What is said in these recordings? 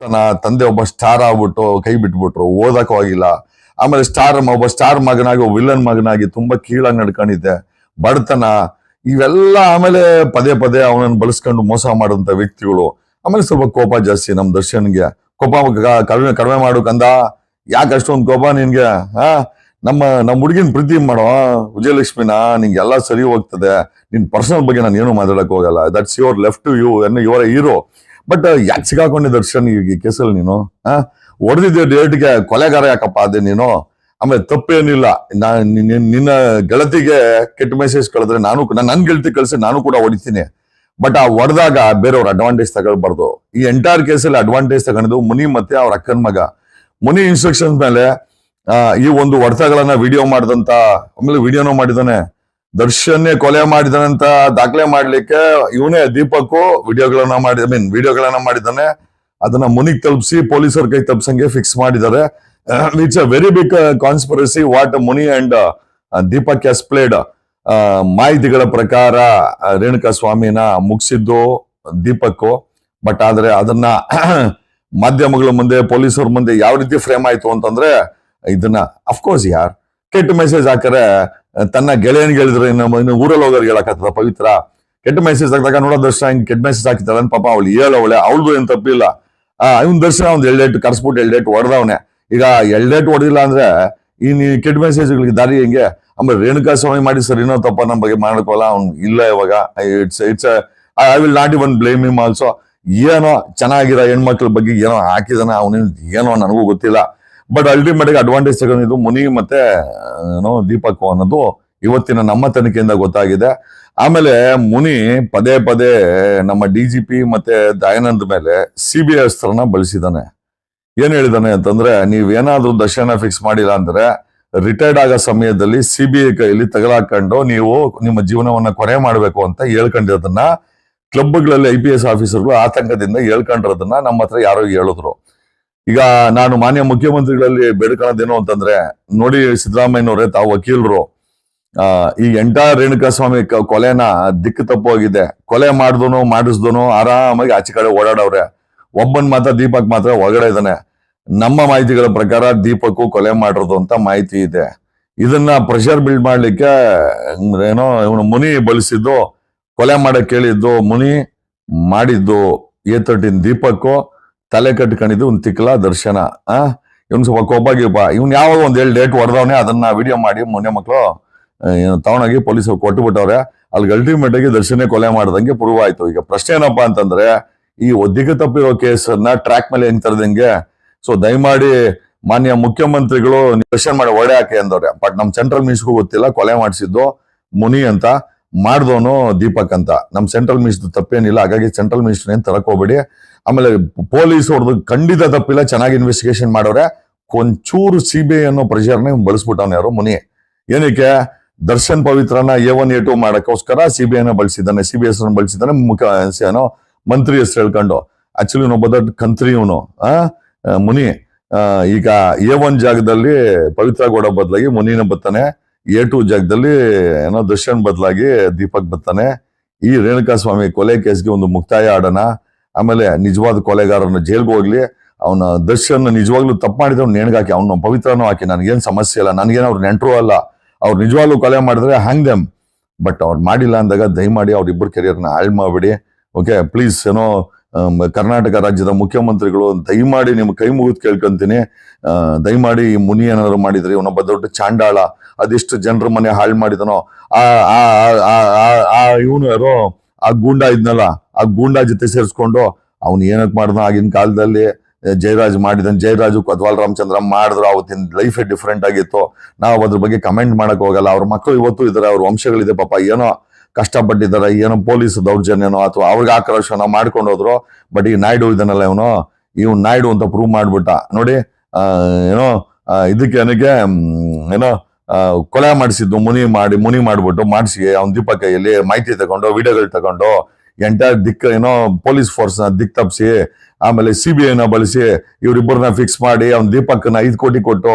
ತನ್ನ ತಂದೆ ಒಬ್ಬ ಸ್ಟಾರ್ ಆಗ್ಬಿಟ್ಟು ಕೈ ಬಿಟ್ಬಿಟ್ರು, ಓದಕ್ಕೂ ಆಗಿಲ್ಲ. ಆಮೇಲೆ ಸ್ಟಾರ್ ಒಬ್ಬ ಸ್ಟಾರ್ ಮಗನಾಗಿ ವಿಲನ್ ಮಗನಾಗಿ ತುಂಬಾ ಕೀಳಾಗಿ ನಡ್ಕೊಂಡಿದ್ದೆ. ಬಡತನ, ಇವೆಲ್ಲ ಆಮೇಲೆ ಪದೇ ಪದೇ ಅವನನ್ನು ಬಳಸ್ಕೊಂಡು ಮೋಸ ಮಾಡುವಂತ ವ್ಯಕ್ತಿಗಳು. ಆಮೇಲೆ ಸ್ವಲ್ಪ ಕೋಪ ಜಾಸ್ತಿ ನಮ್ಮ ದರ್ಶನ್ಗೆ. ಕೋಪ ಕಡಿಮೆ ಕಡಿಮೆ ಮಾಡು ಕಂದ. ಯಾಕೆ ಅಷ್ಟೊಂದು ಕೋಪ ನಿನ್ಗೆ? ಹಾ? ನಮ್ಮ ನಮ್ಮ ಹುಡುಗಿನ ಪ್ರೀತಿ ಮಾಡೋ ವಿಜಯಲಕ್ಷ್ಮಿನ? ನಿಂಗೆ ಎಲ್ಲ ಸರಿ ಹೋಗ್ತದೆ. ನಿನ್ ಪರ್ಸನಲ್ ಬಗ್ಗೆ ನಾನು ಏನು ಮಾತಾಡಕ್ ಹೋಗಲ್ಲ. That's your left you and your hero but ಯಾಕೆ ಸಿಗಾಕೊಂಡೆ ದರ್ಶನ್ ಈ ಕೇಸಲ್ಲಿ ನೀನು? ಹೊಡೆದಿದ್ದೆ ಡೇಟ್ಗೆ? ಕೊಲೆಗಾರ ಯಾಕಪ್ಪ ಅದೇ ನೀನು? ಆಮೇಲೆ ತಪ್ಪೇನಿಲ್ಲ. ನಾ ನಿನ್ನ ಗೆಳತಿಗೆ ಕೆಟ್ಟ ಮೆಸೇಜ್ ಕಳೆದ್ರೆ ನಾನು ನನ್ನ ನನ್ ಗೆಳತಿ ಕಳಿಸಿ ನಾನು ಕೂಡ ಹೊಡಿತೀನಿ. ಬಟ್ ಆ ಹೊಡೆದಾಗ ಬೇರೆಯವ್ರ ಅಡ್ವಾಂಟೇಜ್ ತಗೊಳ್ಬಾರ್ದು. ಈ ಎಂಟೈರ್ ಕೇಸಲ್ಲಿ ಅಡ್ವಾಂಟೇಜ್ ತಗೊಂಡಿದ್ದು ಮುನಿ ಮತ್ತೆ ಅವ್ರ ಅಕ್ಕನ ಮಗ. ಮುನಿ ಇನ್ಸ್ಟ್ರಕ್ಷನ್ಸ್ ಮೇಲೆ ಈ ಒಂದು ಹೊಡೆತಗಳನ್ನ ವಿಡಿಯೋ ಮಾಡಿದಂತ ಆಮೇಲೆ ವಿಡಿಯೋನೂ ಮಾಡಿದಾನೆ. ದರ್ಶನ್ನೇ ಕೊಲೆ ಮಾಡಿದಾನಂತ ದಾಖಲೆ ಮಾಡ್ಲಿಕ್ಕೆ ಇವನೇ ದೀಪಕ್ ವಿಡಿಯೋಗಳನ್ನ ಮಾಡಿ ಐ ಮೀನ್ ವಿಡಿಯೋಗಳನ್ನ ಮಾಡಿದ್ದಾನೆ. ಅದನ್ನ ಮುನಿಗ್ ತಲುಪಿಸಿ ಪೊಲೀಸರ ಕೈ ತಪ್ಸಂಗೆ ಫಿಕ್ಸ್ ಮಾಡಿದ್ದಾರೆ. It's a very big conspiracy what Muni and Deepak ಎಸ್ಪ್ಲೇಡ್ ಮಾಹಿತಿಗಳ ಪ್ರಕಾರ ಆ, ರೇಣುಕಾ ಸ್ವಾಮಿನ ಮುಗಿಸಿದ್ದು ದೀಪಕ್ ಬಟ್ ಆದ್ರೆ ಅದನ್ನ ಮಾಧ್ಯಮಗಳ ಮುಂದೆ ಪೊಲೀಸರ ಮುಂದೆ ಯಾವ ರೀತಿ ಫ್ರೇಮ್ ಆಯ್ತು ಅಂತಂದ್ರೆ ಇದನ್ನ ಅಫ್ಕೋರ್ಸ್ ಯಾರ್ ಕೆಟ್ಟ ಮೆಸೇಜ್ ಹಾಕರೆ ತನ್ನ ಗೆಳೆಯನ್ಗೆ ಹೇಳಿದ್ರೆ, ಇನ್ನು ಇನ್ನು ಊರಲ್ಲಿ ಹೋಗೋರಿಗೆ ಹೇಳಕ್ಕಾಗ್ತದ, ಪವಿತ್ರ. ಕೆಟ್ಟ ಮೆಸೇಜ್ ಹಾಕಿದಾಗ ನೋಡೋ ದರ್ಶನ ಹಿಂಗೆ ಕೆಟ್ಟ ಮೆಸೇಜ್ ಹಾಕಿದ್ದಾಳೆ ಪಾಪ ಅವಳು ಹೇಳವಳೆ ಅವಳದು ಏನು ತಪ್ಪಿಲ್ಲ. ಇವ್ನ ದರ್ಶನ ಒಂದು ಎಳ್ಳೆಟ್ಟು ಕರ್ಸ್ಬಿಟ್ಟು ಎಳ್ಳೆಟ್ಟು ಹೊಡೆದವನೆ. ಈಗ ಎಳ್ಳೆಟ್ಟು ಹೊಡೆದಿಲ್ಲ ಅಂದ್ರೆ ಈ ನೀ ಕೆಟ್ಟ ಮೆಸೇಜ್ಗಳಿಗೆ ದಾರಿ ಹೆಂಗೆ? ಅಂಬ ರೇಣುಕಾ ಸ್ವಾಮಿ ಮಾಡಿ ಸರ್ ಏನೋ ತಪ್ಪ ನಮ್ಮ ಬಗ್ಗೆ ಮಾಡ್ಕೋಲ್ಲ ಅವ್ನು ಇಲ್ಲ ಇವಾಗ. It's it's I will not even blame him also ಏನೋ ಚೆನ್ನಾಗಿರೋ ಹೆಣ್ಮಕ್ಳ ಬಗ್ಗೆ ಏನೋ ಹಾಕಿದಾನೆ ಅವನೇನು ಏನೋ ನನಗೂ ಗೊತ್ತಿಲ್ಲ. ಬಟ್ ಅಲ್ಟಿಮೇಟ್ ಅಡ್ವಾಂಟೇಜ್ ತಗೊಂಡಿದ್ದು ಮುನಿ ಮತ್ತೆ ಏನೋ ದೀಪಕ್ ಅನ್ನೋದು ಇವತ್ತಿನ ನಮ್ಮ ತನಿಖೆಯಿಂದ ಗೊತ್ತಾಗಿದೆ. ಆಮೇಲೆ ಮುನಿ ಪದೇ ಪದೇ ನಮ್ಮ ಡಿ ಜಿ ಪಿ ಮತ್ತೆ ದಯಾನಂದ್ ಮೇಲೆ ಸಿ ಬಿ ಐ ಅಸ್ತ್ರನ ಬಳಸಿದಾನೆ. ಏನ್ ಹೇಳಿದಾನೆ ಅಂತಂದ್ರೆ, ನೀವೇನಾದ್ರೂ ದರ್ಶನ ಫಿಕ್ಸ್ ಮಾಡಿಲ್ಲ ಅಂದ್ರೆ ರಿಟೈರ್ಡ್ ಆಗೋ ಸಮಯದಲ್ಲಿ ಸಿ ಬಿ ಐ ಕೈಯಲ್ಲಿ ತಗಲಾಕೊಂಡು ನೀವು ನಿಮ್ಮ ಜೀವನವನ್ನ ಕೊನೆ ಮಾಡಬೇಕು ಅಂತ ಹೇಳ್ಕೊಂಡಿರೋದನ್ನ ಕ್ಲಬ್ಗಳಲ್ಲಿ ಐ ಪಿ ಎಸ್ ಆಫೀಸರ್ಗಳು ಆತಂಕದಿಂದ ಹೇಳ್ಕೊಂಡಿರೋದನ್ನ ನಮ್ಮ ಹತ್ರ ಯಾರೋ ಹೇಳಿದ್ರು. ಈಗ ನಾನು ಮಾನ್ಯ ಮುಖ್ಯಮಂತ್ರಿಗಳಲ್ಲಿ ಬೇಡ್ಕೊಳ್ಳೋದೇನು ಅಂತಂದ್ರೆ, ನೋಡಿ ಸಿದ್ದರಾಮಯ್ಯನವರೇ, ತಾವು ವಕೀಲರು. ಈ ಎಂಟೈರ್ ರೇಣುಕಾ ಸ್ವಾಮಿ ಕ- ಕೊಲೆನ ದಿಕ್ಕು ತಪ್ಪೋಗಿದೆ. ಕೊಲೆ ಮಾಡಿದನು, ಮಾಡಿಸ್ದನು, ಆರಾಮಾಗಿ ಆಚೆ ಕಡೆ ಓಡಾಡವ್ರೆ. ಒಬ್ಬನ್ ಮಾತ್ರ, ದೀಪಕ್ ಮಾತ್ರ ಒಳಗಡೆ ಇದ್ದಾನೆ ನಮ್ಮ ಮಾಹಿತಿಗಳ ಪ್ರಕಾರ ದೀಪಕ್ ಕೊಲೆ ಮಾಡಿರೋದು ಅಂತ ಮಾಹಿತಿ ಇದೆ. ಇದನ್ನ ಪ್ರೆಷರ್ ಬಿಲ್ಡ್ ಮಾಡ್ಲಿಕ್ಕೆ ಏನೋ, ಇವನು ಮುನಿ ಬಳಸಿದ್ದು, ಕೊಲೆ ಮಾಡಕ್ ಕೇಳಿದ್ದು ಮುನಿ ಮಾಡಿದ್ದು. ಎ ತರ್ಟಿನ್ ದೀಪಕ್ ತಲೆ ಕಟ್ಕೊಂಡಿದ್ದು ಒಂದು ತಿಕ್ಲ ದರ್ಶನ. ಆ, ಇವ್ನು ಸ್ವಲ್ಪ ಕೋಪ ಗೀಪ. ಇವ್ನು ಯಾವಾಗ ಒಂದು ಏಳು ಡೇಟ್ ಹೊಡೆದವನೆ, ಅದನ್ನ ವಿಡಿಯೋ ಮಾಡಿ ಮೊನ್ನೆ ಮಕ್ಕಳು ತಗೊಂಡೋಗಿ ಪೊಲೀಸರು ಕೊಟ್ಟು ಬಿಟ್ಟವ್ರೆ. ಅಲ್ಲಿ ಅಲ್ಟಿಮೇಟ್ ಆಗಿ ದರ್ಶನೇ ಕೊಲೆ ಮಾಡ್ದಂಗೆ ಪ್ರೂವ್ ಆಯ್ತು. ಈಗ ಪ್ರಶ್ನೆ ಏನಪ್ಪಾ ಅಂತಂದ್ರೆ, ಈ ಒದ್ದಿಗೆ ತಪ್ಪಿರೋ ಕೇಸನ್ನ ಟ್ರ್ಯಾಕ್ ಮೇಲೆ ಹೆಂಗ್ ತರದಂಗೆ ಸೊ ದಯಮಾಡಿ ಮಾನ್ಯ ಮುಖ್ಯಮಂತ್ರಿಗಳು ಕ್ವಶನ್ ಮಾಡಿ ಒಡೆ ಹಾಕಿ ಅಂದವ್ರೆ. ಬಟ್ ನಮ್ ಸೆಂಟ್ರಲ್ ಮಿನಿಸ್ಟ್ರಿಗೂ ಗೊತ್ತಿಲ್ಲ, ಕೊಲೆ ಮಾಡಿಸಿದ್ದು ಮುನಿ ಅಂತ. ಮಾಡ್ದವನು ದೀಪಕ್ ಅಂತ. ನಮ್ಮ ಸೆಂಟ್ರಲ್ ಮಿನಿಸ್ಟರ್ ತಪ್ಪೇನಿಲ್ಲ, ಹಾಗಾಗಿ ಸೆಂಟ್ರಲ್ ಮಿನಿಸ್ಟರ್ ಏನು ತರಕೋಬೇಡಿ ಆಮೇಲೆ ಪೊಲೀಸ್ ಅವ್ರದ್ದು ಖಂಡಿತ ತಪ್ಪಿಲ್ಲ, ಚೆನ್ನಾಗಿ ಇನ್ವೆಸ್ಟಿಗೇಷನ್ ಮಾಡೋರೆ. ಕೊಂಚೂರು ಸಿ ಬಿ ಐ ಅನ್ನೋ ಪ್ರೆಷರ್ನ ಬಳಸ್ಬಿಟ್ಟವನ ಯಾರು ಮುನಿ. ಏನಕ್ಕೆ? ದರ್ಶನ್ ಪವಿತ್ರನ ಎ ಒನ್ ಎ ಟು ಮಾಡೋಕ್ಕೋಸ್ಕರ ಸಿ ಬಿ ಐನ ಬಳಸಿದ್ದಾನೆ ಸಿ ಬಿ ಎಸ್ ಬಳಸಿದ್ದಾನೆ, ಮುಖ್ಯ ಏನೋ ಮಂತ್ರಿ ಹೆಸರು ಹೇಳ್ಕೊಂಡು. ಆಕ್ಚುಲಿ ಒಬ್ಬ ದೊಡ್ಡ ಕಂತ್ರಿ ಇವನು ಮುನಿ ಈಗ ಎ ಒನ್ ಜಾಗದಲ್ಲಿ ಪವಿತ್ರ ಗೌಡ ಬದಲಾಗಿ ಮುನಿನ ಬರ್ತಾನೆ. ಎ ಟು ಜಾಗದಲ್ಲಿ ಏನೋ ದರ್ಶನ್ ಬದಲಾಗಿ ದೀಪಕ್ ಬರ್ತಾನೆ. ಈ ರೇಣುಕಾ ಸ್ವಾಮಿ ಕೊಲೆ ಕೇಸ್ಗೆ ಒಂದು ಮುಕ್ತಾಯ ಆಡೋಣ. ಆಮೇಲೆ ನಿಜವಾದ ಕೊಲೆಗಾರನ ಜೈಲ್ಗೆ ಹೋಗ್ಲಿ. ಅವನ ದರ್ಶನ್ ನಿಜವಾಗ್ಲೂ ತಪ್ಪು ಮಾಡಿದ್ರೆ ನೇಣ್ಗಾಕಿ ಅವನು ಪವಿತ್ರನೂ ಹಾಕಿ, ನನಗೇನು ಸಮಸ್ಯೆ ಇಲ್ಲ ನನಗೇನು ಅವ್ರು ನೆಂಟರು ಅಲ್ಲ, ಅವ್ರು ನಿಜವಾಗ್ಲೂ ಕೊಲೆ ಮಾಡಿದ್ರೆ ಹ್ಯಾಂಗ್ ದೆಮ್ ಬಟ್ ಅವ್ರು ಮಾಡಿಲ್ಲ ಅಂದಾಗ ದಯಮಾಡಿ ಅವ್ರಿಬ್ಬರು ಕೆರಿಯರ್ನ ಹಾಳು ಮಾಡಿಬಿಡಿ. ಓಕೆ ಪ್ಲೀಸ್ ಏನೋ ಕರ್ನಾಟಕ ರಾಜ್ಯದ ಮುಖ್ಯಮಂತ್ರಿಗಳು ದಯಮಾಡಿ ನಿಮ್ಮ ಕೈ ಮುಗಿದು ಕೇಳ್ಕೊಂತೀನಿ. ದಯಮಾಡಿ ಮುನಿ ಏನಾದ್ರು ಮಾಡಿದ್ರೆ, ಇವನೊಬ್ಬ ದೊಡ್ಡ ಚಾಂಡಾಳ. ಅದೆಷ್ಟು ಜನರ ಮನೆ ಹಾಳು ಮಾಡಿದನೋ, ಆ ಆ ಇವನು ಯಾರೋ, ಆ ಗೂಂಡ ಇದ್ನಲ್ಲ, ಆ ಗೂಂಡ ಜೊತೆ ಸೇರಿಸ್ಕೊಂಡು ಅವ್ನು ಏನಕ್ಕೆ ಮಾಡ್ದ ಆಗಿನ ಕಾಲದಲ್ಲಿ ಜಯರಾಜ್ ಮಾಡಿದನ್. ಜಯರಾಜು ಕೊತ್ವಾಲ್ ರಾಮಚಂದ್ರ ಮಾಡಿದ್ರು, ಅವತ್ತಿನ ಲೈಫ್ ಡಿಫ್ರೆಂಟ್ ಆಗಿತ್ತು. ನಾವು ಅದ್ರ ಬಗ್ಗೆ ಕಮೆಂಟ್ ಮಾಡಕ್ ಹೋಗಲ್ಲ. ಅವ್ರ ಮಕ್ಕಳು ಇವತ್ತು ಇದಾರೆ, ಅವ್ರ ವಂಶಗಳಿದೆ ಪಾಪ. ಏನೋ ಕಷ್ಟಪಟ್ಟಿದ್ದಾರೆ, ಏನೋ ಪೊಲೀಸ್ ದೌರ್ಜನ್ಯನೋ ಅಥವಾ ಅವ್ರಿಗೆ ಆಕ್ರೋಶನ ಮಾಡ್ಕೊಂಡು ಹೋದ್ರು. ಬಟ್ ಈ ನಾಯ್ಡು ಇದನ್ನಲ್ಲ ಇವನು, ಇವ್ನು ನಾಯ್ಡು ಅಂತ ಪ್ರೂವ್ ಮಾಡ್ಬಿಟ್ಟ. ನೋಡಿ ಏನೋ ಇದಕ್ಕೆ ಏನಕ್ಕೆ ಏನೋ ಕೊಲೆ ಮಾಡಿಸಿದ್ದು, ಮುನಿ ಮಾಡಿ, ಮುನಿ ಮಾಡಿಬಿಟ್ಟು ಮಾಡಿಸಿ ಅವ್ನ ದೀಪ ಕೈಯಲ್ಲಿ ಮಾಹಿತಿ ತಗೊಂಡು, ವಿಡಿಯೋಗಳು ತಗೊಂಡು ಎಂಟೈರ್ ದಿಕ್ಕ ಏನೋ ಪೊಲೀಸ್ ಫೋರ್ಸ್ನ ದಿಕ್ ತಪ್ಪಿಸಿ ಆಮೇಲೆ ಸಿ ಬಿ ಐನ ಬಳಸಿ ಇವರಿಬ್ಬರನ್ನ ಫಿಕ್ಸ್ ಮಾಡಿ ಅವ್ನ ದೀಪಕ್ನ ಐದು ಕೋಟಿ ಕೊಟ್ಟು,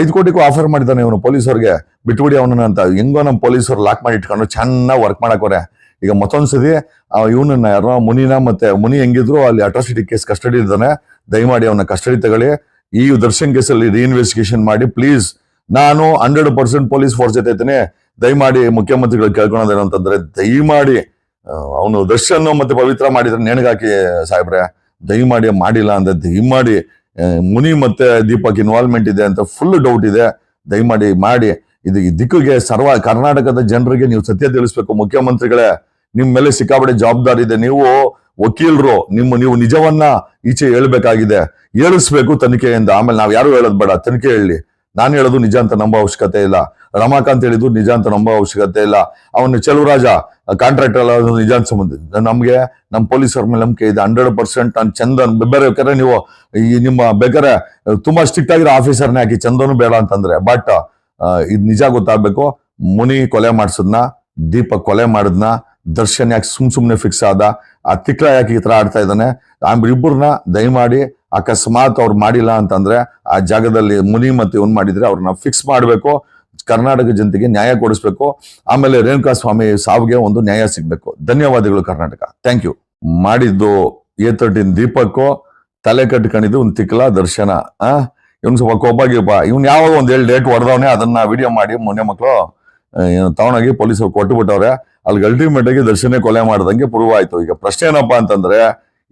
ಐದು ಕೋಟಿಗೂ ಆಫರ್ ಮಾಡಿದ್ದಾನೆ ಇವನು ಪೊಲೀಸರಿಗೆ ಬಿಟ್ಬಿಡಿ ಅವನನ್ನ ಅಂತ. ಹೆಂಗೋ ನಮ್ಮ ಪೊಲೀಸರು ಲಾಕ್ ಮಾಡಿ ಇಟ್ಕೊಂಡು ಚೆನ್ನಾಗಿ ವರ್ಕ್ ಮಾಡಕೋರೆ ಈಗ ಮತ್ತೊಂದ್ಸತಿ ಇವನನ್ನ ಯಾರೋ ಮುನಿನ ಮತ್ತೆ ಮುನಿ ಹೆಂಗಿದ್ರು ಅಲ್ಲಿ ಅಟ್ರಾಸಿಟಿ ಕೇಸ್ ಕಸ್ಟಡಿ ಇದ್ದಾನೆ. ದಯಮಾಡಿ ಅವನ ಕಸ್ಟಡಿ ತಗೊಳ್ಳಿ. ಈ ದರ್ಶನ್ ಕೇಸಲ್ಲಿ ರೀಇನ್ವೆಸ್ಟಿಗೇಷನ್ ಮಾಡಿ ಪ್ಲೀಸ್ ನಾನು ಹಂಡ್ರೆಡ್ ಪರ್ಸೆಂಟ್ ಪೊಲೀಸ್ ಫೋರ್ಸ್ ಜೊತೆ ಇದ್ದೇನೆ ದಯಮಾಡಿ ಮುಖ್ಯಮಂತ್ರಿಗಳು ಕೇಳ್ಕೊಳೋದೇನು ಅಂತಂದ್ರೆ ದಯಮಾಡಿ ಅವನು ದರ್ಶನ್ ಮತ್ತೆ ಪವಿತ್ರ ಮಾಡಿದ್ರೆ ನೆನಗಾಕಿ ಸಾಹೇಬ್ರೆ. ದಯಮಾಡಿ ಮಾಡಿಲ್ಲ ಅಂದ್ರೆ ದಯಮಾಡಿ ಮುನಿ ಮತ್ತೆ ದೀಪಕ್ ಇನ್ವಾಲ್ವ್ಮೆಂಟ್ ಇದೆ ಅಂತ ಫುಲ್ ಡೌಟ್ ಇದೆ. ದಯಮಾಡಿ ಮಾಡಿ. ಇದು ಈ ದಿಕ್ಕಿಗೆ ಸರ್ವ ಕರ್ನಾಟಕದ ಜನರಿಗೆ ನೀವು ಸತ್ಯ ತಿಳಿಸ್ಬೇಕು. ಮುಖ್ಯಮಂತ್ರಿಗಳೇ, ನಿಮ್ ಮೇಲೆ ಸಿಕ್ಕಾಪಟ್ಟೆ ಜವಾಬ್ದಾರಿ ಇದೆ. ನೀವು ವಕೀಲರು, ನಿಮ್ಮ, ನೀವು ನಿಜವನ್ನ ಈಚೆ ಹೇಳ್ಬೇಕಾಗಿದೆ. ಹೇಳಿಸ್ಬೇಕು ತನಿಖೆಯಿಂದ. ಆಮೇಲೆ ನಾವು ಯಾರು ಹೇಳೋದ್ ಬೇಡ. ತನಿಖೆ ಹೇಳಿ. ನಾನು ಹೇಳೋದು ನಿಜ ಅಂತ ನಂಬೋ ಅವಶ್ಯಕತೆ ಇಲ್ಲ. ರಮಾಕಾಂತ್ ಹೇಳಿದ್ದು ನಿಜ ಅಂತ ನಂಬೋ ಅವಶ್ಯಕತೆ ಇಲ್ಲ. ಅವನು ಚೆಲುವರಾಜ ಕಾಂಟ್ರಾಕ್ಟರ್ ಅದು ನಿಜ ಅಂತ ಸಂಬಂಧ ನಮಗೆ ನಮ್ಮ ಪೊಲೀಸರ ಮೇಲೆ ನಂಬಿಕೆ ಇದೆ. ಹಂಡ್ರೆಡ್ ಪರ್ಸೆಂಟ್ ನಾನು ಚಂದನ್ ಬೇರೆ ಬೇಕಾದ್ರೆ ನೀವು ಈ ನಿಮ್ಮ ಬೇಕಾದ್ರೆ ತುಂಬಾ ಸ್ಟ್ರಿಕ್ಟ್ ಆಗಿರೋ ಆಫೀಸರ್ನೇ ಹಾಕಿ ಚಂದನು ಬೇಡ ಅಂತಂದ್ರೆ. ಬಟ್ ಇದು ನಿಜ ಗೊತ್ತಾಗಬೇಕು. ಮುನಿ ಕೊಲೆ ಮಾಡಿಸಿದ್ನ, ದೀಪಕ್ ಕೊಲೆ ಮಾಡಿದ್ನ ದರ್ಶನ್ ಯಾಕೆ ಸುಮ್ ಸುಮ್ನೆ ಫಿಕ್ಸ್ ಆದ? ಆ ತಿಕ್ಲ ಯಾಕೆ ಈ ತರ ಆಡ್ತಾ ಇದ್ದಾನೆ? ಇಬ್ಬರನ್ನ ದಯಮಾಡಿ ಅಕಸ್ಮಾತ್ ಅವ್ರು ಮಾಡಿಲ್ಲ ಅಂತಂದ್ರೆ ಆ ಜಾಗದಲ್ಲಿ ಮುನಿ ಮತ್ತೆ ಇವನ್ ಮಾಡಿದ್ರೆ ಅವ್ರನ್ನ ಫಿಕ್ಸ್ ಮಾಡಬೇಕು. ಕರ್ನಾಟಕ ಜನತೆಗೆ ನ್ಯಾಯ ಕೊಡಿಸ್ಬೇಕು. ಆಮೇಲೆ ರೇಣುಕಾ ಸ್ವಾಮಿ ಸಾವಿಗೆ ಒಂದು ನ್ಯಾಯ ಸಿಗ್ಬೇಕು. ಧನ್ಯವಾದಗಳು ಕರ್ನಾಟಕ. ಥ್ಯಾಂಕ್ ಯು ಮಾಡಿದ್ದು ಎ ತರ್ಟಿನ್ ದೀಪಕ್ಕು, ತಲೆ ಕಟ್ಕೊಂಡಿದ್ದು ಒಂದು ತಿಕ್ಲ ದರ್ಶನ. ಆ? ಇವ್ನು ಸ್ವಲ್ಪ ಕೋಪ ಗೀಪ ಇವ್ನು ಯಾವಾಗ ಒಂದು ಹೇಳಿ ಡೇಟ್ ಹೊಡೆದವನೇ ಅದನ್ನ ವಿಡಿಯೋ ಮಾಡಿ, ಮೊನ್ನೆ ಮಕ್ಕಳು ತಗೊಂಡೋಗಿ ಪೊಲೀಸರು ಕೊಟ್ಟು ಬಿಟ್ಟವ್ರೆ. ಅಲ್ಲಿ ಅಲ್ಟಿಮೇಟ್ ಆಗಿ ದರ್ಶನ ಕೊಲೆ ಮಾಡ್ದಂಗೆ ಪ್ರೂವ್ ಆಯ್ತು ಈಗ ಪ್ರಶ್ನೆ ಏನಪ್ಪಾ ಅಂತಂದ್ರೆ,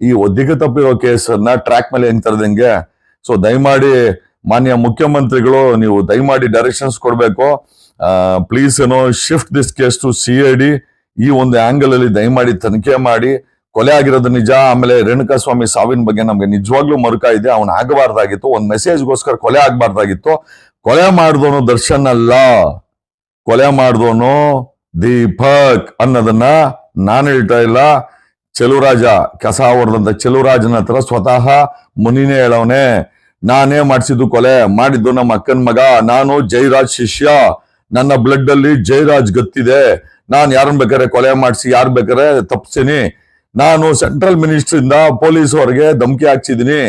ಈ ಒದ್ದಿಗೆ ತಪ್ಪಿರೋ ಕೇಸನ್ನ ಟ್ರ್ಯಾಕ್ ಮೇಲೆ ಹೆಂಗ್ ತರದಂಗೆ ಸೊ ದಯಮಾಡಿ ಮಾನ್ಯ ಮುಖ್ಯಮಂತ್ರಿಗಳು, ನೀವು ದಯಮಾಡಿ ಡೈರೆಕ್ಷನ್ಸ್ ಕೊಡ್ಬೇಕು. ಪ್ಲೀಸ್ ಏನೋ shift this case to C I D ಈ ಒಂದು ಆಂಗಲ್ ಅಲ್ಲಿ ದಯಮಾಡಿ ತನಿಖೆ ಮಾಡಿ. ಕೊಲೆ ಆಗಿರೋದು ನಿಜ, ಆಮೇಲೆ ರೇಣುಕಾ ಸ್ವಾಮಿ ಸಾವಿನ ಬಗ್ಗೆ ನಮ್ಗೆ ನಿಜವಾಗ್ಲೂ ಮರುಕ ಇದೆ. ಅವನ್ ಆಗಬಾರ್ದಾಗಿತ್ತು. ಒಂದ್ ಮೆಸೇಜ್ಗೋಸ್ಕರ ಕೊಲೆ ಆಗಬಾರ್ದಾಗಿತ್ತು. ಕೊಲೆ ಮಾಡಿದವನು ದರ್ಶನ್ ಅಲ್ಲ. ಕೊಲೆ ಮಾಡಿದವನು ದೀಪಕ್ ಅನ್ನೋದನ್ನ ನಾನು ಹೇಳ್ತಾ ಇಲ್ಲ. ಚೆಲುವರಾಜ ಕಸ ಹೊಡೆದಂತ ಚೆಲುವರಾಜನ ಹತ್ರ ಸ್ವತಃ ಮುನಿನೇ ಹೇಳವನೆ. ನಾನೇ ಮಾಡಿಸಿದ್ದು ಕೊಲೆ, ಮಾಡಿದ್ದು ನಮ್ಮ ಅಕ್ಕನ ಮಗ, ನಾನು ಜೈರಾಜ್ ಶಿಷ್ಯ. ನನ್ನ ಬ್ಲಡ್ ಅಲ್ಲಿ ಜೈರಾಜ್ ಗೊತ್ತಿದೆ. ನಾನು ಯಾರನ್ನ ಬೇಕಾದ್ರೆ ಕೊಲೆ ಮಾಡಿಸಿ, ಯಾರು ಬೇಕಾದ್ರೆ ತಪ್ಪಿಸ್ತೀನಿ ನಾನು ಸೆಂಟ್ರಲ್ ಮಿನಿಸ್ಟರ್ ಇಂದ ಪೊಲೀಸ್ ಅವರಿಗೆ ಧಮಕಿ ಹಾಕ್ಸಿದೀನಿ.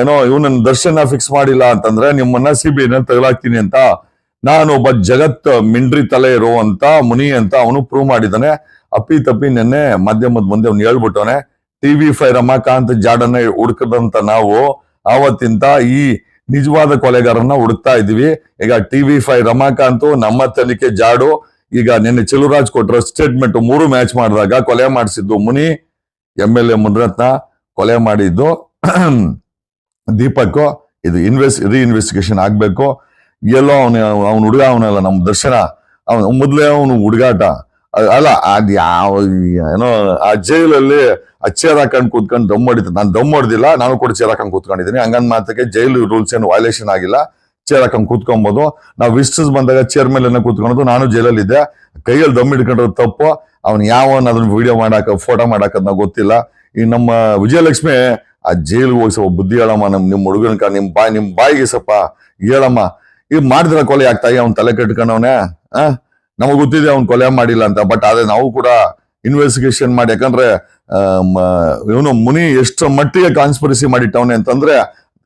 ಏನೋ ಇವನನ್ನ ದರ್ಶನ ಫಿಕ್ಸ್ ಮಾಡಿಲ್ಲ ಅಂತಂದ್ರೆ ನಿಮ್ಮನ್ನ ಸಿಬಿಐನ ತಗಲಾಕ್ತೀನಿ ಅಂತ. ನಾನು ಒಬ್ಬ ಜಗತ್ ಮಿಂಡ್ರಿ ತಲೆ ಇರುವಂತ ಮುನಿ ಅಂತ ಅವನು ಪ್ರೂವ್ ಮಾಡಿದ್ದಾನೆ ಅಪ್ಪಿ ತಪ್ಪಿ ನೆನ್ನೆ ಮಾಧ್ಯಮದ ಮುಂದೆ ಅವ್ನು ಹೇಳ್ಬಿಟ್ಟವನೆ ಟಿವಿ ಫೈ ರಮಾಕಾಂತ್ ಜಾಡನ್ನ ಹುಡುಕದಂತ ನಾವು ಆವತ್ತಿಂತ ಈ ನಿಜವಾದ ಕೊಲೆಗಾರನ್ನ ಹುಡುಕ್ತಾ ಇದೀವಿ. ಈಗ ಟಿವಿ ಫೈ ರಮಾಕಾಂತ್ ನಮ್ಮ ತನಿಖೆ ಜಾಡು. ಈಗ ನಿನ್ನೆ ಚೆಲುವರಾಜ್ ಕೊಟ್ಟರು ಸ್ಟೇಟ್ಮೆಂಟ್ ಮೂರು ಮ್ಯಾಚ್ ಮಾಡಿದಾಗ ಕೊಲೆ ಮಾಡಿಸಿದ್ದು Muni M L A Munirathna ಕೊಲೆ ಮಾಡಿದ್ದು ದೀಪಕ್ ಇದು ಇನ್ವೆಸ್ಟ್ ರೀಇನ್ವೆಸ್ಟಿಗೇಷನ್ ಆಗ್ಬೇಕು. ಎಲ್ಲೋ ಅವನ ಅವನ ಹುಡುಗ, ಅವನಲ್ಲ, ನಮ್ಮ ದರ್ಶನ. ಅವನ ಮೊದಲೇ ಅವನು ಹುಡುಗಾಟ. ಅಲ್ಲ, ಅದ್ ಯಾವ, ಏನೋ, ಆ ಜೈಲಲ್ಲಿ ಆ ಚೇರ್ ಹಾಕೊಂಡು ಕೂತ್ಕೊಂಡು ದಮ್ ಹೊಡಿತ, ನಾನು ದಮ್ ಹೊಡೆದಿಲ್ಲ, ನಾನು ಕೂಡ ಚೇರ್ ಹಾಕೊಂಡು ಕೂತ್ಕೊಂಡಿದ್ದೀನಿ. ಹಂಗಂದ್ ಮಾತಕ್ಕೆ ಜೈಲು ರೂಲ್ಸ್ ಏನು ವೈಲೇಷನ್ ಆಗಿಲ್ಲ. ಚೇರ್ ಹಾಕೊಂಡು ಕೂತ್ಕೊಂಬೋದು. ನಾವು ವಿಸ್ಟರ್ಸ್ ಬಂದಾಗ ಚೇರ್ ಮೇಲೆ ಕೂತ್ಕೊಳೋದು, ನಾನು ಜೈಲಲ್ಲಿದ್ದೆ. ಕೈಯಲ್ಲಿ ದಮ್ ಹಿಡ್ಕೊಂಡ್ರೆ ತಪ್ಪು. ಅವ್ನು ಯಾವನ್ ಅದನ್ನ ವಿಡಿಯೋ ಮಾಡಾಕ ಫೋಟೋ ಮಾಡಾಕದ್ ನಾವು ಗೊತ್ತಿಲ್ಲ. ಈ ನಮ್ಮ ವಿಜಯಲಕ್ಷ್ಮಿ, ಆ ಜೈಲ್ಗೆ ಹೋಗಿ ಸ್ವಲ್ಪ ಬುದ್ಧಿ ಹೇಳಮ್ಮ ನಮ್ ನಿಮ್ ಹುಡುಗನ ನಿಮ್ಮ ನಿಮ್ ಬಾಯ್ ನಿಮ್ ಬಾಯಿಗೆ ಸಪ್ಪ ಹೇಳಮ್ಮ. ಈಗ ಮಾಡಿದ್ರ ಕೊಲೆ ಆಗ್ತಾಯಿ ಅವ್ನ ತಲೆ ಕಟ್ಕೊಂಡವನೆ ಆ? ನಮಗ್ ಗೊತ್ತಿದೆ ಅವ್ನ್ ಕೊಲೆ ಮಾಡಿಲ್ಲ ಅಂತ ಬಟ್ ಆದ್ರೆ ನಾವು ಕೂಡ ಇನ್ವೆಸ್ಟಿಗೇಷನ್ ಮಾಡಿ, ಯಾಕಂದ್ರೆ ಇವನು ಮುನಿ ಎಷ್ಟು ಮಟ್ಟಿಗೆ ಕಾನ್ಸ್ಪರಿಸಿ ಮಾಡಿಟ್ಟವನೆ ಅಂತಂದ್ರೆ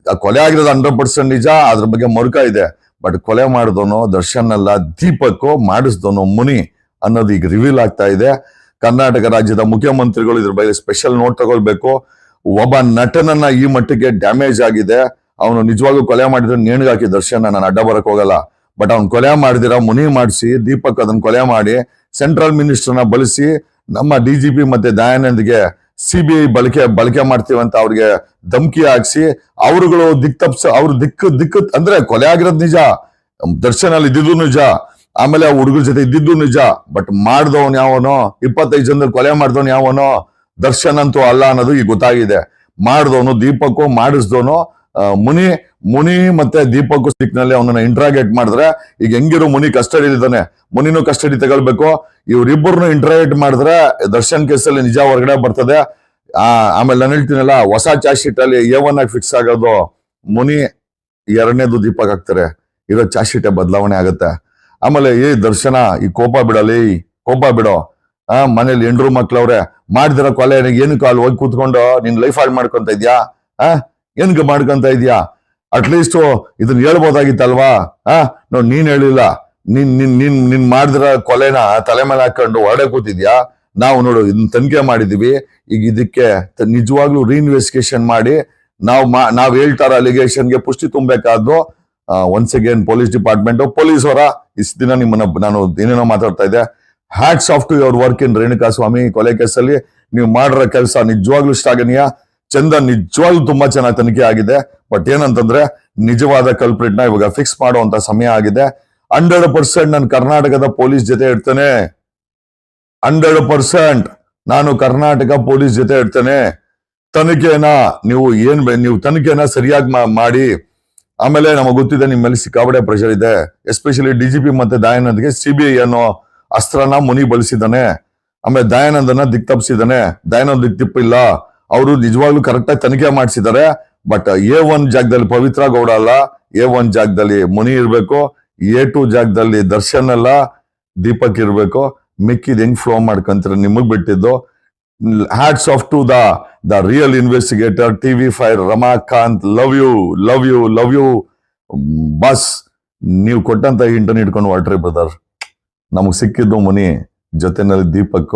ಕೊಲೆ ಆಗಿರೋದು ಹಂಡ್ರೆಡ್ ಪರ್ಸೆಂಟ್ ನಿಜ, ಅದ್ರ ಬಗ್ಗೆ ಮರುಕ ಇದೆ. ಬಟ್ ಕೊಲೆ ಮಾಡಿದವನು ದರ್ಶನ್ ಅಲ್ಲ ದೀಪಕ್ಕೋ ಮಾಡಿಸ್ದವನು ಮುನಿ ಅನ್ನೋದು ಈಗ ರಿವೀಲ್ ಆಗ್ತಾ ಇದೆ. ಕರ್ನಾಟಕ ರಾಜ್ಯದ ಮುಖ್ಯಮಂತ್ರಿಗಳು ಇದ್ರ ಬಗ್ಗೆ ಸ್ಪೆಷಲ್ ನೋಟ್ ತಗೊಳ್ಬೇಕು. ಒಬ್ಬ ನಟನನ್ನ ಈ ಮಟ್ಟಿಗೆ ಡ್ಯಾಮೇಜ್ ಆಗಿದೆ. ಅವನು ನಿಜವಾಗೂ ಕೊಲೆ ಮಾಡಿದ್ರೆ ನೇಣಿಗೆ ಹಾಕಿ ದರ್ಶನ್, ನಾನು ಅಡ್ಡ ಬರಕ್ ಹೋಗಲ್ಲ. ಬಟ್ ಅವ್ನು ಕೊಲೆ ಮಾಡಿದಿರ, ಮುನಿ ಮಾಡಿಸಿ, ದೀಪಕ್ ಅದನ್ನ ಕೊಲೆ ಮಾಡಿ ಸೆಂಟ್ರಲ್ ಮಿನಿಸ್ಟರ್ನ ಬಳಸಿ, ನಮ್ಮ ಡಿ ಜಿ ಪಿ ಮತ್ತೆ ದಯಾನಂದ್ಗೆ ಸಿ ಬಿ ಐ ಬಳಕೆ ಬಳಕೆ ಮಾಡ್ತೀವಿ ಅಂತ ಅವ್ರಿಗೆ ಧಮಕಿ ಹಾಕ್ಸಿ, ಅವರುಗಳು ದಿಕ್ ತಪ್ಸ, ಅವ್ರ ದಿಕ್ಕು ದಿಕ್ಕು ಅಂದ್ರೆ ಕೊಲೆ ಆಗಿರೋದು ನಿಜ. ದರ್ಶನ್ ಅಲ್ಲಿ ಇದ್ದಿದ್ದು ನಿಜ. ಆಮೇಲೆ ಆ ಹುಡುಗರ ಜೊತೆ ಇದ್ದಿದ್ದು ನಿಜ. ಬಟ್ ಮಾಡ್ದವನ್ ಯಾವನೋ, ಇಪ್ಪತ್ತೈದು ಜನದಲ್ಲಿ ಕೊಲೆ ಮಾಡ್ದವನ್ ಯಾವನೋ, ದರ್ಶನ್ ಅಂತೂ ಅಲ್ಲ ಅನ್ನೋದು ಈಗ ಗೊತ್ತಾಗಿದೆ. ಮಾಡ್ದವನು ದೀಪಕ್ಕು, ಮಾಡಿಸ್ದವನು ಮುನಿ ಮುನಿ ಮತ್ತೆ ದೀಪಕ್ನಲ್ಲಿ ಅವನನ್ನ ಇಂಟ್ರಾಗೇಟ್ ಮಾಡಿದ್ರೆ, ಈಗ ಹೆಂಗಿರೋ ಮುನಿ ಕಸ್ಟಡಿ ಇದ್ದಾನೆ ಮುನಿನೂ ಕಸ್ಟಡಿ ತಗೊಳ್ಬೇಕು. ಇವ್ರಿಬ್ಬರನ್ನು ಇಂಟ್ರಾಗೇಟ್ ಮಾಡಿದ್ರೆ ದರ್ಶನ್ ಕೇಸಲ್ಲಿ ನಿಜ ಹೊರಗಡೆ ಬರ್ತದೆ. ಆಮೇಲೆ ನಾನು ಹೇಳ್ತೀನಲ್ಲ, ಹೊಸ ಚಾರ್ಜ್ ಶೀಟ್ ಅಲ್ಲಿ ಎ ಒನ್ ಆಗಿ ಫಿಕ್ಸ್ ಆಗೋದು, ಮುನಿ ಎರಡನೇದು ದೀಪಕ್ ಹಾಕ್ತಾರೆ. ಇರೋ ಚಾರ್ಜ್ ಶೀಟೇ ಬದಲಾವಣೆ ಆಗುತ್ತೆ. ಆಮೇಲೆ ಏ ದರ್ಶನ, ಈ ಕೋಪ ಬಿಡಲಿ ಕೋಪ ಬಿಡೋ. ಆ, ಮನೇಲಿ ಹೆಂಡ್ರು ಮಕ್ಳವ್ರೆ, ಮಾಡಿದಿರೋ ಕೊಲೆ, ಏನಕ್ಕೆ ಅಲ್ಲಿ ಹೋಗಿ ಕೂತ್ಕೊಂಡು ನಿನ್ ಲೈಫ್ ಹಾಳು ಮಾಡ್ಕೊಂತ ಇದ್ಯಾ? ಆ? ಏನಕ್ಕೆ ಮಾಡ್ಕೊಂತ ಇದ್ಯಾ? ಅಟ್ಲೀಸ್ಟ್ ಇದನ್ನ ಹೇಳ್ಬೋದಾಗಿತ್ತಲ್ವಾ? ಆ? ನೋ ನೀನ್ ಹೇಳಿಲ್ಲ. ನಿನ್ ನಿನ್ ನಿನ್ ನಿನ್ ಮಾಡಿದ್ರ ಕೊಲೆನ ತಲೆ ಮೇಲೆ ಹಾಕೊಂಡು ಹೊರಡೆ ಕೂತಿದ್ಯಾ? ನಾವು ನೋಡು ಇದನ್ನ ತನಿಖೆ ಮಾಡಿದೀವಿ. ಈಗ ಇದಕ್ಕೆ ನಿಜವಾಗ್ಲೂ ರೀಇನ್ವೆಸ್ಟಿಗೇಷನ್ ಮಾಡಿ ನಾವು ಮಾ- ನಾವ್ ಹೇಳ್ತಾರ ಅಲಿಗೇಷನ್ಗೆ ಪುಷ್ಟಿ ತುಂಬಬೇಕಾದ್ರು once again police department police ಅವರ, ಇಷ್ಟು ದಿನ ನಿಮ್ಮನ್ನ ನಾನು ಏನೇನೋ ಮಾತಾಡ್ತಾ ಇದ್ದೆ. Hats off to your work in Renuka Swamy ಕೊಲೆ ಕೇಸಲ್ಲಿ. ನೀವು ಮಾಡಿರೋ ಕೆಲಸ ನಿಜವಾಗ್ಲೂ ಶ್ಲಾಘನೀಯ. ಚಂದ ನಿಜವಾಗ್ಲೂ ತುಂಬಾ ಚೆನ್ನಾಗಿ ತನಿಖೆ ಆಗಿದೆ. ಬಟ್ ಏನಂತಂದ್ರೆ, ನಿಜವಾದ ಕಲ್ಪ್ರಿಟ್ನ ಇವಾಗ ಫಿಕ್ಸ್ ಮಾಡುವಂತ ಸಮಯ ಆಗಿದೆ. ಹಂಡ್ರೆಡ್ ಪರ್ಸೆಂಟ್ ನಾನು ಕರ್ನಾಟಕದ ಪೊಲೀಸ್ ಜೊತೆ ಇರ್ತೇನೆ. ಹಂಡ್ರೆಡ್ ಪರ್ಸೆಂಟ್ ನಾನು ಕರ್ನಾಟಕ ಪೊಲೀಸ್ ಜೊತೆ ಇರ್ತೇನೆ. ತನಿಖೆನ ನೀವು ಏನ್ ಬೆ- ನೀವು ತನಿಖೆನ ಸರಿಯಾಗಿ ಮಾಡಿ. ಆಮೇಲೆ ನಮಗೆ ಗೊತ್ತಿದೆ ನಿಮ್ಮ ಮೇಲೆ ಸಿಕ್ಕಾಬಡೆ ಪ್ರೆಷರ್ ಇದೆ ಎಸ್ಪೆಷಲಿ ಡಿಜಿಪಿ ಮತ್ತೆ ದಯಾನಂದ್ಗೆ ಐ ಅನ್ನೋ ಅಸ್ತ್ರನ ಮುನಿ ಬಳಸಿದಾನೆ ಆಮೇಲೆ ದಯಾನಂದನ ದಿಕ್ ತಪ್ಪಿಸಿದಾನೆ ದಯಾನಂದ್ ದಿಕ್ ತಿಪ್ಪಿಲ್ಲ ಅವರು ನಿಜವಾಗ್ಲೂ ಕರೆಕ್ಟ್ ಆಗಿ ತನಿಖೆ ಮಾಡಿಸಿದ್ದಾರೆ. ಬಟ್ ಎ ಒನ್ ಜಾಗದಲ್ಲಿ ಪವಿತ್ರ ಗೌಡ ಅಲ್ಲ ಎ ಒನ್ ಜಾಗದಲ್ಲಿ ಮುನಿ ಇರಬೇಕು ಎ ಟು ಜಾಗದಲ್ಲಿ ದರ್ಶನ್ ಅಲ್ಲ, ದೀಪಕ್ ಇರಬೇಕು. ಮಿಕ್ಕಿದ್ ಹೆಂಗ್ ಫ್ಲೋ ಮಾಡ್ಕೊಂತೀರ ನಿಮಗ್ ಬಿಟ್ಟಿದ್ದು. Hats off to the the real investigator T V fire Ramakant love you love you love you bus ನೀವು ಕೊಟ್ಟಂತ ಇಂಟರ್ನ್ ಇಟ್ಕೊಂಡು ಹೊರಟ್ರಿ ಬ್ರದರ್ ನಮಗೆ ಸಿಕ್ಕಿದ್ದು ಮುನಿ, ಜೊತೆನಲ್ಲಿ ದೀಪಕ್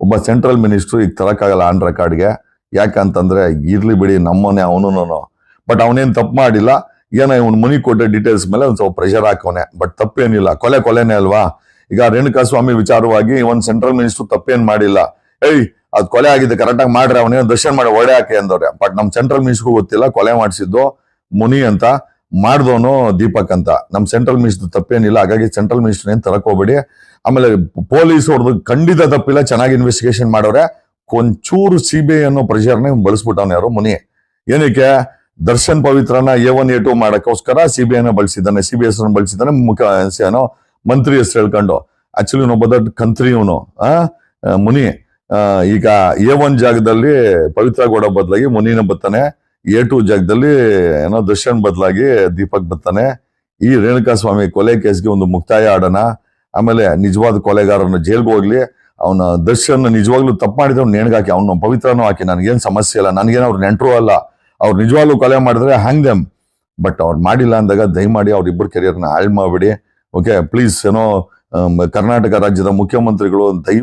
ಒಬ್ಬ ಸೆಂಟ್ರಲ್ ಮಿನಿಸ್ಟ್ರು ಈಗ ತರಕ್ಕಾಗಲ್ಲ ಆನ್ ರೆಕಾರ್ಡ್ಗೆ ಯಾಕಂತಂದ್ರೆ ಇರ್ಲಿ ಬಿಡಿ ನಮ್ಮನೆ ಅವನು ಬಟ್ ಅವನೇನ್ ತಪ್ಪು ಮಾಡಿಲ್ಲ. ಏನೋ ಇವ್ನು ಮನಿ ಕೊಟ್ಟ ಡೀಟೇಲ್ಸ್ ಮೇಲೆ ಒಂದ್ ಸ್ವಲ್ಪ ಪ್ರೆಷರ್ ಹಾಕೋನೆ ಬಟ್ ತಪ್ಪೇನಿಲ್ಲ. ಕೊಲೆ ಕೊಲೆನೇ ಅಲ್ವಾ? ಈಗ ರೇಣುಕಾ ಸ್ವಾಮಿ ವಿಚಾರವಾಗಿ ಒಂದು ಸೆಂಟ್ರಲ್ ಮಿನಿಸ್ಟರ್ ತಪ್ಪೇನು ಮಾಡಿಲ್ಲ. ಏಯ್, ಅದು ಕೊಲೆ ಆಗಿದೆ ಕರೆಕ್ಟಾಗಿ ಮಾಡ್ರೆ ಅವನೇನು ದರ್ಶನ ಮಾಡಿ ಒಡೆ ಹಾಕಿ ಅಂದವ್ರೆ. ಬಟ್ ನಮ್ಮ ಸೆಂಟ್ರಲ್ ಮಿನಿಸ್ಟರ್ ಗೊತ್ತಿಲ್ಲ. ಕೊಲೆ ಮಾಡಿಸಿದ್ದು ಮುನಿ ಅಂತ. ಮಾಡ್ದವನು ದೀಪಕ್ ಅಂತ. ನಮ್ಮ ಸೆಂಟ್ರಲ್ ಮಿನಿಸ್ಟರ್ ತಪ್ಪೇನಿಲ್ಲ. ಹಾಗಾಗಿ ಸೆಂಟ್ರಲ್ ಮಿನಿಸ್ಟರ್ ಏನು ತರಕೋಬೇಡಿ ಆಮೇಲೆ ಪೊಲೀಸ್ ಅವ್ರದ್ದು ಖಂಡಿತ ತಪ್ಪಿಲ್ಲ. ಚೆನ್ನಾಗಿ ಇನ್ವೆಸ್ಟಿಗೇಷನ್ ಮಾಡೋರೆ. ಒಂಚೂರು ಸಿ ಬಿ ಐ ಅನ್ನೋ ಪ್ರೆಷರ್ನ ಬಳಸ್ಬಿಟ್ಟವನು ಯಾರು ಮುನಿ. ಏನಕ್ಕೆ? ದರ್ಶನ್ ಪವಿತ್ರನ ಎ ಒನ್ ಎ ಟು ಮಾಡೋಕ್ಕೋಸ್ಕರ ಸಿ ಬಿ ಐನ ಬಳಸಿದ್ದಾನೆ ಸಿ ಬಿ ಎಸ್ ಬಳಸಿದ್ದಾನೆ ಮುಖ ಏನೋ ಮಂತ್ರಿ ಹೆಸರು ಹೇಳ್ಕೊಂಡು. ಆಕ್ಚುಲಿ ಒಬ್ಬ ದೊಡ್ಡ ಕಂತ್ರಿ ಇವನು. ಮುನಿ. ಈಗ ಎ ಒನ್ ಜಾಗದಲ್ಲಿ ಪವಿತ್ರ ಗೌಡ ಬದಲಾಗಿ ಮುನಿನ ಬರ್ತಾನೆ. ಎ ಟು ಜಾಗದಲ್ಲಿ ಏನೋ ದರ್ಶನ್ ಬದಲಾಗಿ ದೀಪಕ್ ಬರ್ತಾನೆ. ಈ ರೇಣುಕಾ ಸ್ವಾಮಿ ಕೊಲೆ ಕೇಸ್ಗೆ ಒಂದು ಮುಕ್ತಾಯ ಆಡೋಣ. ಆಮೇಲೆ ನಿಜವಾದ ಕೊಲೆಗಾರನ ಜೈಲ್ಗೆ ಹೋಗ್ಲಿ. ಅವನ ದರ್ಶನ ನಿಜವಾಗ್ಲೂ ತಪ್ಪು ಮಾಡಿದ್ರೆ ಅವ್ನು ನೇಣ್ಗಾಕಿ, ಅವ್ನ ಪವಿತ್ರನೂ ಹಾಕಿ ನನಗೇನು ಸಮಸ್ಯೆ ಇಲ್ಲ, ನನಗೇನು ಅವ್ರು ನೆಂಟರು ಅಲ್ಲ, ಅವ್ರು ನಿಜವಾಗ್ಲೂ ಕೊಲೆ ಮಾಡಿದ್ರೆ ಹ್ಯಾಂಗ್ ದೆಮ್ ಬಟ್ ಅವ್ರು ಮಾಡಿಲ್ಲ ಅಂದಾಗ ದಯಮಾಡಿ ಅವ್ರಿಬ್ಬರ ಕೆರಿಯರ್ನ ಹಾಳು ಮಾಡಿಬಿಡಿ ಓಕೆ ಪ್ಲೀಸ್ ಏನೋ ಕರ್ನಾಟಕ ರಾಜ್ಯದ ಮುಖ್ಯಮಂತ್ರಿಗಳು ದಯ